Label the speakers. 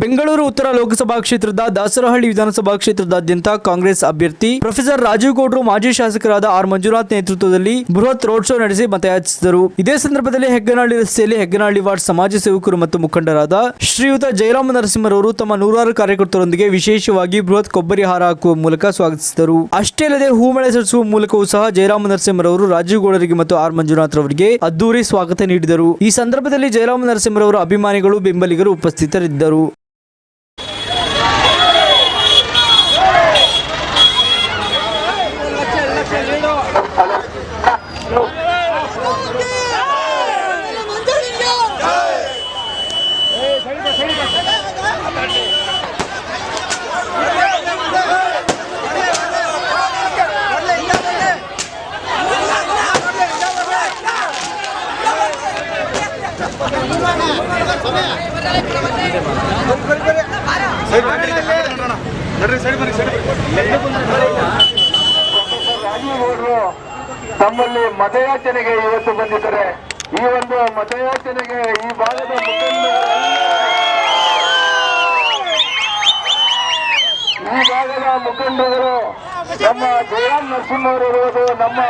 Speaker 1: ಬೆಂಗಳೂರು ಉತ್ತರ ಲೋಕಸಭಾ ಕ್ಷೇತ್ರದ ದಾಸರಹಳ್ಳಿ ವಿಧಾನಸಭಾ ಕ್ಷೇತ್ರದಾದ್ಯಂತ ಕಾಂಗ್ರೆಸ್ ಅಭ್ಯರ್ಥಿ ಪ್ರೊಫೆಸರ್ ರಾಜೀವ್ ಗೌಡ್ರು ಮಾಜಿ ಶಾಸಕರಾದ ಆರ್ ಮಂಜುನಾಥ್ ನೇತೃತ್ವದಲ್ಲಿ ಬೃಹತ್ ರೋಡ್ ಶೋ ನಡೆಸಿ ಮತಯಾಚಿಸಿದರು. ಇದೇ ಸಂದರ್ಭದಲ್ಲಿ ಹೆಗ್ಗನಹಳ್ಳಿ ರಸ್ತೆಯಲ್ಲಿ ಹೆಗ್ಗನಹಳ್ಳಿ ವಾರ್ಡ್ ಸಮಾಜ ಸೇವಕರು ಮತ್ತು ಮುಖಂಡರಾದ ಶ್ರೀಯುತ ಜಯರಾಮ ನರಸಿಂಹರವರು ತಮ್ಮ ನೂರಾರು ಕಾರ್ಯಕರ್ತರೊಂದಿಗೆ ವಿಶೇಷವಾಗಿ ಬೃಹತ್ ಕೊಬ್ಬರಿ ಹಾರ ಹಾಕುವ ಮೂಲಕ ಸ್ವಾಗತಿಸಿದರು. ಅಷ್ಟೇ ಅಲ್ಲದೆ ಹೂಮಳೆ ಸರಿಸುವ ಮೂಲಕವೂ ಸಹ ಜಯರಾಮ ನರಸಿಂಹರವರು ರಾಜೀವ್ ಗೌಡರಿಗೆ ಮತ್ತು ಆರ್ ಮಂಜುನಾಥ್ ರವರಿಗೆ ಅದ್ದೂರಿ ಸ್ವಾಗತ ನೀಡಿದರು. ಈ ಸಂದರ್ಭದಲ್ಲಿ ಜಯರಾಮ ನರಸಿಂಹರವರು ಅಭಿಮಾನಿಗಳು ಬೆಂಬಲಿಗರು ಉಪಸ್ಥಿತರಿದ್ದರು.
Speaker 2: ತಮ್ಮಲ್ಲಿ ಮತಯಾಚನೆಗೆ ಇವತ್ತು ಬಂದಿದ್ದಾರೆ. ಈ ಒಂದು ಮತಯಾಚನೆಗೆ ಈ ಭಾಗದ ಮುಖಂಡ ಈ ಭಾಗದ ಮುಖಂಡರು ನಮ್ಮ ಜಯರಾಮ್ ಇರುವುದು ನಮ್ಮ